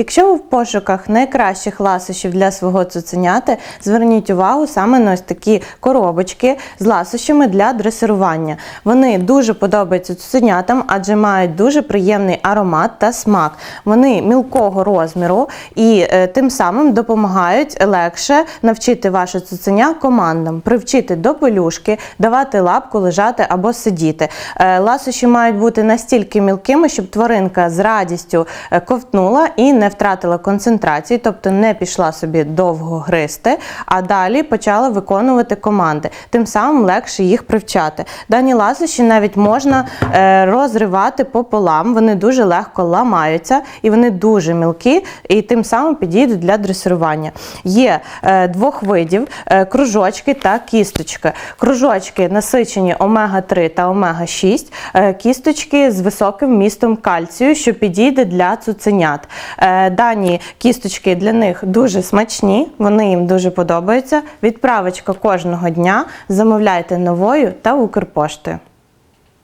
Якщо ви в пошуках найкращих ласощів для свого цуценяти, зверніть увагу саме на ось такі коробочки з ласощами для дресирування. Вони дуже подобаються цуценятам, адже мають дуже приємний аромат та смак. Вони мілкого розміру і е, тим самим допомагають легше навчити ваше цуценя командам, привчити до пелюшки, давати лапку, лежати або сидіти. Е, Ласощі мають бути настільки мілкими, щоб тваринка з радістю е, ковтнула і не втратила концентрації, тобто не пішла собі довго гризти, а далі почала виконувати команди. Тим самим легше їх привчати. Дані ласощі навіть можна е, розривати пополам, вони дуже легко ламаються і вони дуже мілкі, і тим самим підійдуть для дресирування. Є е, двох видів е, кружочки та кісточки. Кружочки насичені омега-3 та омега-6, е, кісточки з високим вмістом кальцію, що підійде для цуценят. Е, Дані кісточки для них дуже смачні, вони їм дуже подобаються. Відправочка кожного дня. Замовляйте новою та Укрпоштою.